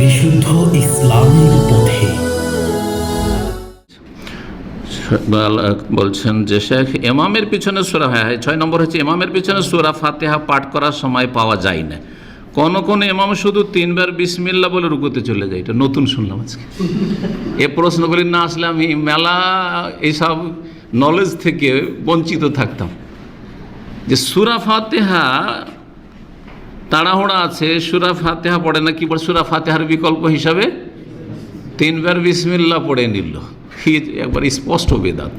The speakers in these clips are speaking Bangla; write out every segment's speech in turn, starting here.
বিশুদ্ধ ইসলামের পথে। বলছেন যে শেখ এমামের পিছনে সুরা হ্যাঁ হ্যাঁ, ছয় নম্বর হচ্ছে এমামের পিছনে সুরা ফাতেহা পাঠ করার সময় পাওয়া যায় না। কোন কোন এমাম শুধু তিনবার বিসমিল্লা বলে রুকুতে চলে যায় এটা নতুন শুনলাম আজকে। এ প্রশ্নগুলি না আসলে আমি মেলা এইসব নলেজ থেকে বঞ্চিত থাকতাম। যে সুরা ফাতেহা তাড়াহুড়া আছে, সুরা ফাতেহা পড়ে না, কি পড়ে? সুরা ফাতেহার বিকল্প হিসাবে তিনবার বিসমিল্লা পড়ে নিল। একবার স্পষ্ট বেদাত।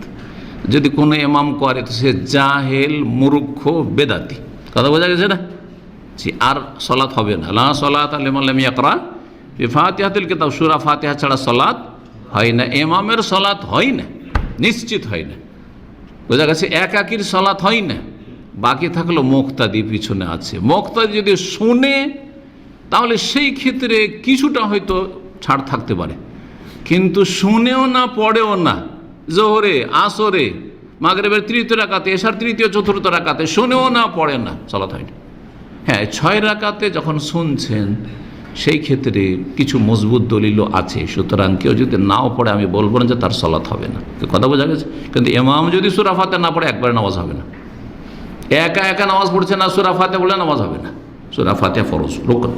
যদি কোনো এমাম করে, তো সে জাহেল মুরুক্ষ বেদাতি। কথা বোঝা গেছে না? জি, আর সলাৎ হবে না। লা সলাত আলিমাল্লাম ইয়াকরা। ফাতেহাতুল কিতাব, সুরা ফাতেহা ছাড়া সলাৎ হয় না। এমামের সলাৎ হয় না, নিশ্চিত হয় না। বোঝা গেছে, একাকির সলাৎ হয় না। বাকি থাকল মোক্তাদি পিছনে আছে। মোক্তাদি যদি শুনে, তাহলে সেই ক্ষেত্রে কিছুটা হয়তো ছাড় থাকতে পারে। কিন্তু শুনেও না, পড়েও না। জোহরে, আসরে, মাগরেবের তৃতীয় রাকাতে এসার তৃতীয়, চতুর্থ রাকাতে শুনেও না, পড়ে না চলা হয় না। হ্যাঁ ছয় রাকাতে যখন শুনছেন, সেই ক্ষেত্রে কিছু মজবুত দলিলও আছে। সুতরাং কেউ যদি নাও পড়ে, আমি বলব না যে তার সলাৎ হবে না। কথা বোঝা গেছে? কিন্তু এমাম যদি সুরাফাতে না পড়ে, একবারে নামাজ হবে না। একা একা নামাজ পড়ছে না, সুরা ফাতে বলে নামাজ হবে না। সুরা ফাতে ফরজ, রোকন।